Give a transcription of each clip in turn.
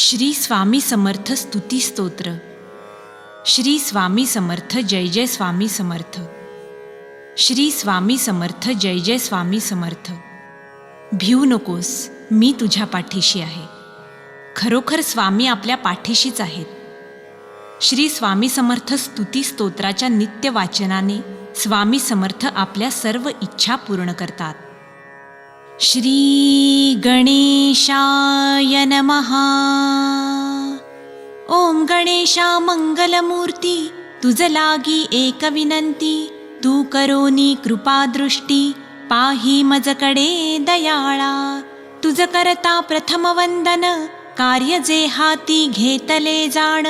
श्री स्वामी समर्थ स्तुती स्तोत्र. श्री स्वामी समर्थ जय जय स्वामी समर्थ. श्री स्वामी समर्थ जय जय स्वामी समर्थ. भिऊ नकोस मी तुझ्या पाठीशी आहे. खरोखर स्वामी आपल्या पाठीशीच आहेत. श्री स्वामी समर्थ स्तुती स्तोत्राच्या नित्य वाचनाने स्वामी समर्थ आपल्या सर्व इच्छा पूर्ण करतात. श्री गणेशाय नमः. ओम गणेशा मंगलमूर्ती तुझ लागी एक विनंती तू करोनी कृपादृष्टी पाही मजकडे दयाळा. तुझ करता प्रथम वंदन कार्य जे हाती घेतले जाण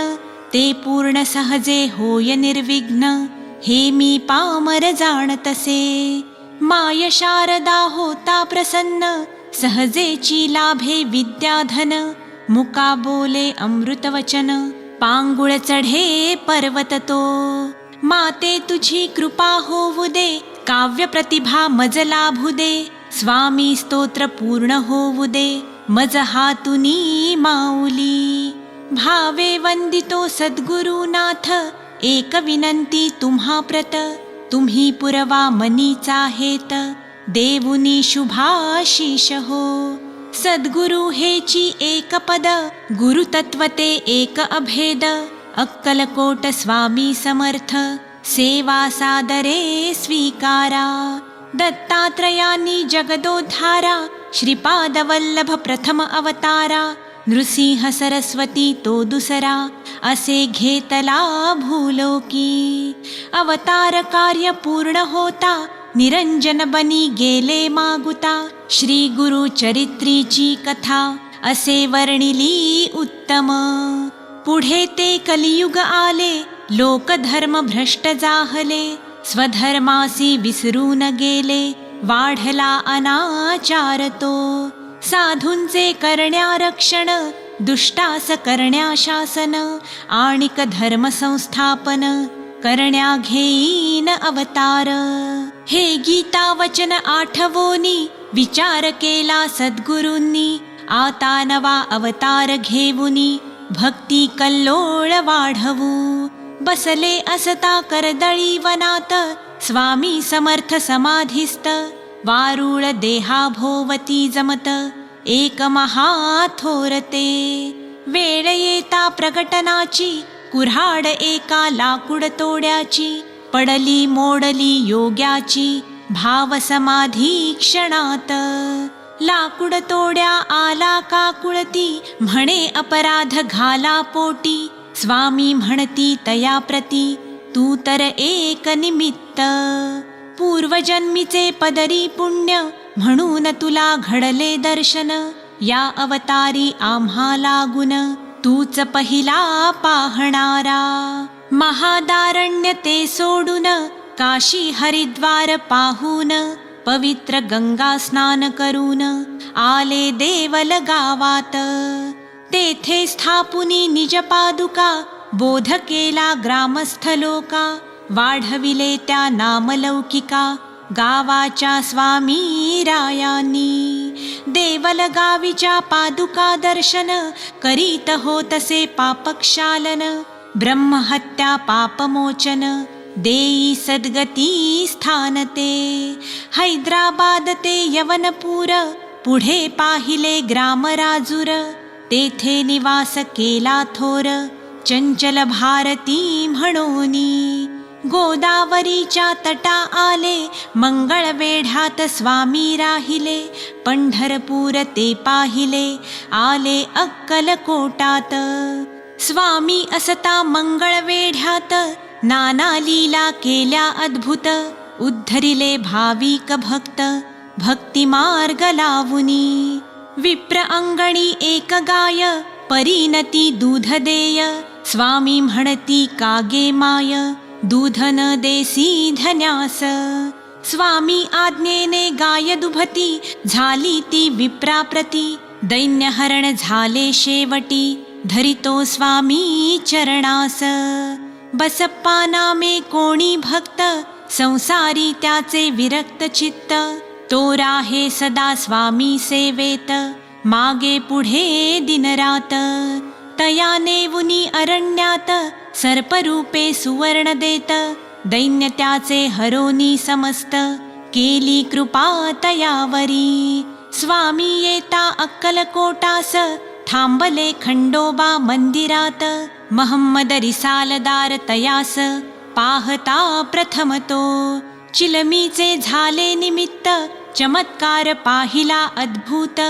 ते पूर्ण सहजे होय निर्विघ्न हे मी पामर जाणतसे. माय शारदा होता प्रसन्न सहजेची लाभे विद्याधन. मुका बोले अमृतवचन पांगुळ चढे पर्वत तो माते तुझी कृपा होऊ दे काव्य प्रतिभा मज लाभू दे. स्वामी स्तोत्र पूर्ण होऊ दे मज हातुनी माऊली. भावे वंदितो सद्गुरुनाथ एक विनंती तुम्हा प्रत तुम्ही पुरवा मनीचा हेत देवुनी शुभाशीष हो सद्गुरु हेची एक पद गुरुतत्वते एक अभेद. अक्कलकोट स्वामी समर्थ सेवा सादरे स्वीकारा. दत्तात्रयानी जगदोद्धारा श्रीपादवल्लभ प्रथम अवतारा. नृसिंह सरस्वती तो दुसरा असे घेतला भूलोकी. अवतार कार्य पूर्ण होता निरंजन बनी गेले मागुता. श्री गुरु चरित्रीची कथा असे वर्णिली उत्तम. पुढे ते कलियुग आले लोकधर्म भ्रष्ट जाहले. स्वधर्मासी विसरून गेले वाढला अनाचार तो. साधूंचे करण्या रक्षण दुष्टास करण्या शासन आणिक धर्म संस्थापन करण्या घेईन अवतार. हे गीता वचन आठवोनी विचार केला सद्गुरूंनी आता नवा अवतार घेऊनी भक्ती कल्लोळ वाढवू. बसले असता करदळी वनात स्वामी समर्थ समाधिस्त वारुळ देहा भोवती जमत एक महाथोरते वेळ येता प्रकटनाची कुऱ्हाड एका लाकूड तोड्याची पडली मोडली योग्याची भाव समाधी क्षणात. लाकूड तोड्या आला काकुळती म्हणे अपराध घाला पोटी. स्वामी म्हणती तया प्रती तू तर एक निमित्त. पूर्वजन्मीचे पदरी पुण्य म्हणून तुला घडले दर्शन. या अवतारी आम्हा लागून तूच पहिला पाहणारा. महादारण्य ते सोडून काशी हरिद्वार पाहून पवित्र गंगा स्नान करून आले देवल गावात. तेथे स्थापुनी निज पादुका बोध केला ग्रामस्थ लोका वाढविले त्या नामलौकिका गावाच्या स्वामी रायांनी देवल गावीच्या पादुका दर्शन करीत होतसे पापक्षालन ब्रह्महत्या पापमोचन देई सद्गती स्थानते हैदराबाद ते यवनपूर पुढे पाहिले ग्रामराजुर तेथे निवास केला थोर चंचल भारती म्हणोनी. गोदावरीच्या तटा आले मंगळ वेढ्यात स्वामी राहिले पंढरपूर ते पाहिले आले अक्कलकोटात स्वामी असता मंगळ वेढ्यात नाना लीला केल्या अद्भुत उद्धरिले भाविक भक्त भक्ती मार्ग लावुनी. विप्र अंगणी एक गाय परिणती दूध देय स्वामी म्हणती कागे माय. दूध देसी धन्यास। स्वामी आज्ञेने गाय दुभती झाली ती विप्राप्रती। दैन्यहरण झाले शेवटी धरितो स्वामी चरणास। बसप्पा नामे कोणी भक्त संसारी त्याचे विरक्त चित्त। तो राहे सदा स्वामी सेवेत मागे पुढे दिनरात तया नेवुनी अरण्यात सर्परूपे सुवर्ण देत दैन्य त्याचे हरोनी समस्त केली कृपा तयावरी स्वामी येता अक्कलकोटास थांबले खंडोबा मंदिरात महम्मद रिसालदार तयास पाहता प्रथमतो चिलमीचे झाले निमित्त चमत्कार पाहिला अद्भुत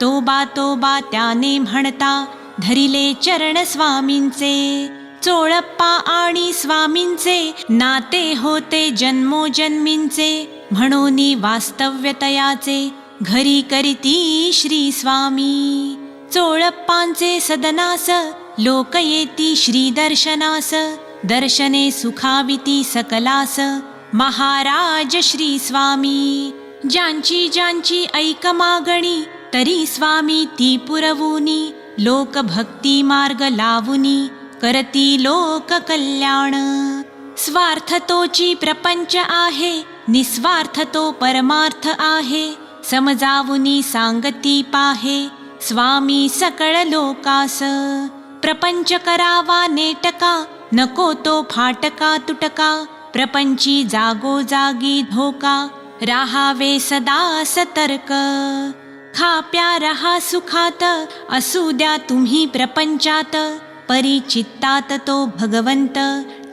तोबा तोबा त्याने म्हणता धरिले चरण स्वामींचे चोळप्पा आणि स्वामींचे नाते होते जन्मोजन्मींचे म्हणून वास्तव्यतयाचे घरी करीती श्री स्वामी. चोळप्पांचे सदनास लोक येती श्री दर्शनास दर्शने सुखाविती सकलास महाराज श्री स्वामी. ज्यांची ज्यांची ऐक मागणी तरी स्वामी ती पुरवूनी लोकभक्ती मार्ग लावुनी करती लोक कल्याण स्वार्थ तोची प्रपंच आहे निस्वार्थ तो परमार्थ आहे. समजावुनी सांगती पाहे स्वामी सकळ लोकास. प्रपंच करावा नेटका नको तो फाटका तुटका. प्रपंची जागो जागी धोका राहावे सदा सतर्क खा प्या रहा सुखात असू द्या तुम्ही प्रपंचात. परिचित्तात तो भगवंत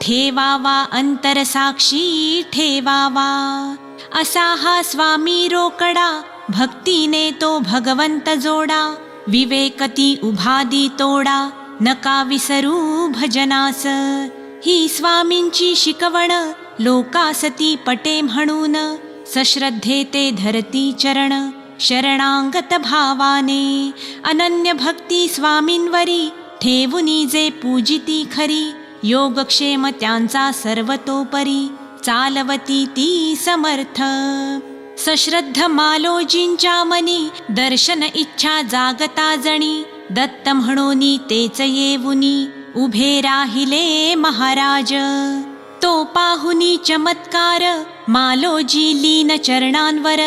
ठेवावा अंतर साक्षी ठेवावा. असा हा स्वामी रोकडा भक्तीने तो भगवंत जोडा. विवेकती उभादी तोडा नका विसरू भजनास. ही स्वामींची शिकवण लोकासती पटे म्हणून. सश्रद्धे ते धरती चरण. शरणांगत भावाने अनन्य भक्ती स्वामींवरी ठेवुनी जे पूजिती खरी योगक्षेम त्यांचा सर्वतोपरी चालवती ती समर्थ. सश्रद्ध मालोजींच्या मनी दर्शन इच्छा जागता जणी दत्त म्हणून तेच येऊनी उभे राहिले महाराज. तो पाहुनी चमत्कार मालोजी लीन चरणांवर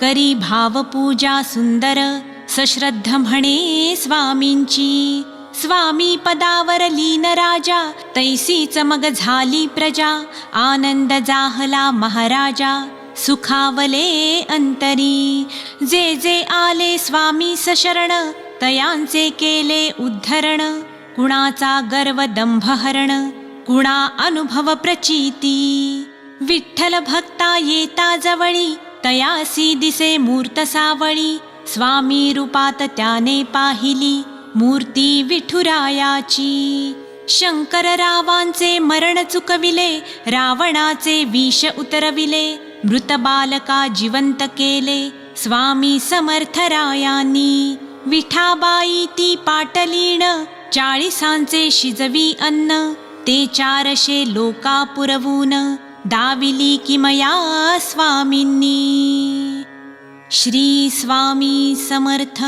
करी भावपूजा सुंदर सश्रद्ध म्हणे स्वामींची. स्वामी पदावर लीन राजा तैसीच मग झाली प्रजा. आनंद जाहला महाराजा सुखावले अंतरी. जे जे आले स्वामी सशरण तयांचे केले उद्धरण. कुणाचा गर्व दंभहरण कुणा अनुभव प्रचिती. विठ्ठल भक्ता येता जवळी तयासी दिसे मूर्त सावळी स्वामी रूपात त्याने पाहिली मूर्ती विठुरायाची. शंकर रावांचे मरण चुकविले रावणाचे विष उतरविले मृत बालका जिवंत केले स्वामी समर्थरायांनी. विठाबाई ती पाटलीण चाळीसांचे शिजवी अन्न ते चारशे लोका पुरवून. दाविली किमया स्वामिनी श्री स्वामी समर्थ